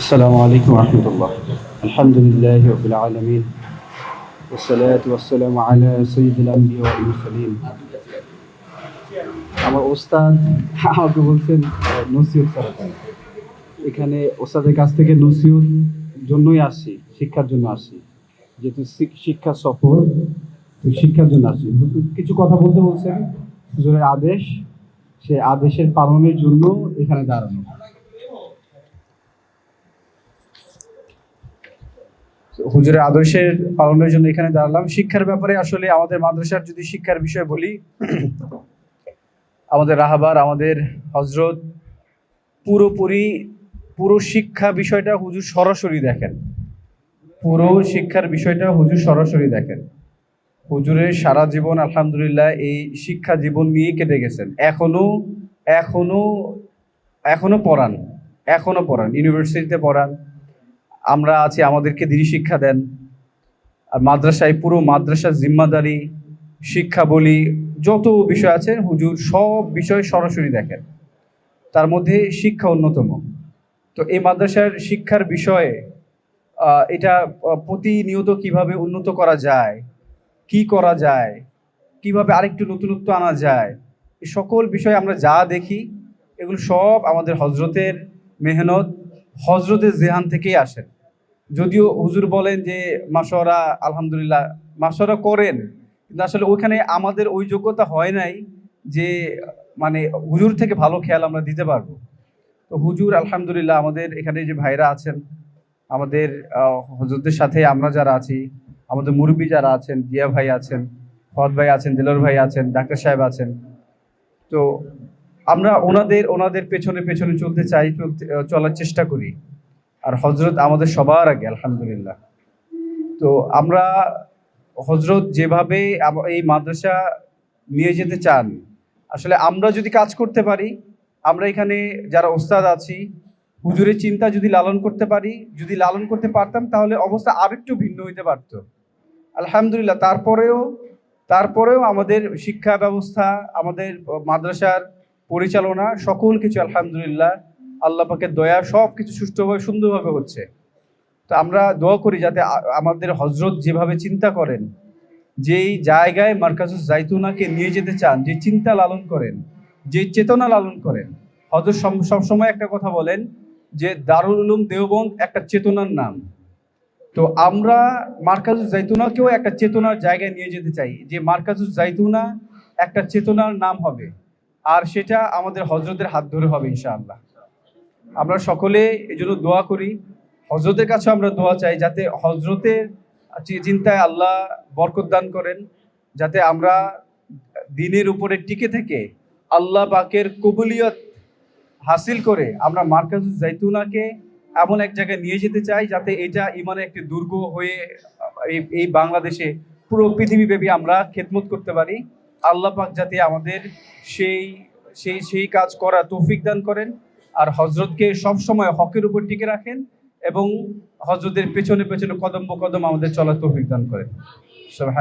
السلام عليكم ورحمة الله الحمد لله رب العالمين والصلاة والسلام على سيد الأنبياء والمرسلين আমার ওস্তাদ আমাকে বলছেন আহ, নসিহত করাতেন এখানে ওস্তাদের কাছ থেকে নসিহত জন্যই আসছি শিক্ষার জন্য আসছি যেহেতু শিক- শিক্ষা সফর তো শিক্ষার জন্য আসছি হুজুর কিছু কথা বলতে বলছেন হুজুরের আদেশ সে আদেশের পালনের জন্য এখানে দাঁড়ানো হুজুরের আদর্শের পালনের জন্য এখানে দাঁড়ালাম। শিক্ষার ব্যাপারে আসলে আমাদের মাদ্রাসার যদি শিক্ষার বিষয় বলি, আমাদের রাহাবার, আমাদের হজরত, পুরোপুরি, পুরো শিক্ষা বিষয়টা হুজুর সরাসরি দেখেন। পুরো শিক্ষার বিষয়টা হুজুর সরাসরি দেখেন। হুজুরের সারা জীবন আলহামদুলিল্লাহ এই শিক্ষা জীবন নিয়ে কেটে গেছেন। এখনও এখনও এখনও পড়ান এখনও পড়ান। ইউনিভার্সিটিতে পড়ান। আমরা আছি, আমাদেরকে দিনী শিক্ষা দেন। আর মাদ্রাসায় পুরো মাদ্রাসার জিম্মাদারি, শিক্ষা বলি, যত বিষয় আছে, হুজুর সব বিষয় সরাসরি দেখেন। তার মধ্যে শিক্ষা অন্যতম। তো এই মাদ্রাসার শিক্ষার বিষয়ে এটা প্রতিনিয়ত কীভাবে উন্নত করা যায়, কি করা যায়, কীভাবে আরেকটু নতুনত্ব আনা যায়, এই সকল বিষয়ে আমরা যা দেখি, এগুলো সব আমাদের হজরতের মেহনত হজরতের জেহান থেকেই আসেন যদিও হুজুর বলেন যে মাসরা আলহামদুলিল্লাহ মাসরা করেন, কিন্তু আসলে ওইখানে আমাদের ওই যোগ্যতা হয় নাই যে মানে হুজুর থেকে ভালো খেয়াল আমরা দিতে পারব। তো হুজুর, আলহামদুলিল্লাহ, আমাদের এখানে যে ভাইরা আছেন, আমাদের হজরতদের সাথে আমরা যারা আছি, আমাদের মুরব্বী যারা আছেন দিয়া ভাই আছেন ফদ ভাই আছেন দিলর ভাই আছেন, ডাক্তার সাহেব আছেন, তো আমরা ওনাদের ওনাদের পেছনে পেছনে চলতে চাই, চলতে চলার চেষ্টা করি। আর হজরত আমাদের সবার আগে, আলহামদুলিল্লাহ। তো আমরা হজরত যেভাবে এই মাদ্রাসা নিয়ে যেতে চান, আসলে আমরা যদি কাজ করতে পারি, আমরা এখানে যারা ওস্তাদ আছি, হুজুরের চিন্তা যদি লালন করতে পারি, যদি লালন করতে পারতাম, তাহলে অবস্থা আরেকটু ভিন্ন হইতে পারতো। আলহামদুলিল্লাহ, তারপরেও তারপরেও আমাদের শিক্ষা ব্যবস্থা, আমাদের মাদ্রাসার পরিচালনা, সকল কিছু আলহামদুলিল্লাহ আল্লাহ পাকের দয়া সব কিছু সুষ্ঠুভাবে, সুন্দরভাবে হচ্ছে। তো আমরা দোয়া করি যাতে আমাদের হজরত যেভাবে চিন্তা করেন, যেই জায়গায় মার্কাজুস জাইতুনাকে নিয়ে যেতে চান, যে চিন্তা লালন করেন, যে চেতনা লালন করেন, হজরত সবসময় একটা কথা বলেন যে, দারুল উলুম দেওবন্দ একটা চেতনার নাম। তো আমরা মার্কাজুস জাইতুনাকেও একটা চেতনার জায়গায় নিয়ে যেতে চাই, যে মার্কাজুস জাইতুনা একটা চেতনার নাম হবে, আর সেটা আমাদের হজরতের হাত ধরে হবে, ইনশাআল্লাহ। আমরা সকলে এই জন্য দোয়া করি। হজরতের কাছে আমরা দোয়া চাই, যাতে হজরতের চিন্তায় আল্লাহ বরকত দান করেন, যাতে আমরা দিনের উপরে টিকে থেকে আল্লাহ পাকের কবুলিয়ত হাসিল করে আমরা মার্কাজুস জাইতুনাকে এমন এক জায়গায় নিয়ে যেতে চাই, যাতে এটা ইমানে একটি দুর্গ হয়ে এই বাংলাদেশে পুরো পৃথিবীব্যাপী আমরা খেদমত করতে পারি। আল্লাহ পাক যাতে আমাদের সেই সেই সেই কাজ করা তৌফিক দান করেন। আর হজরতকে সবসময় হকের উপর টিকে রাখেন এবং হজরতের পেছনে পেছনে কদম্ব কদম আমাদের চলার তৌফিক দান করেন। সবাই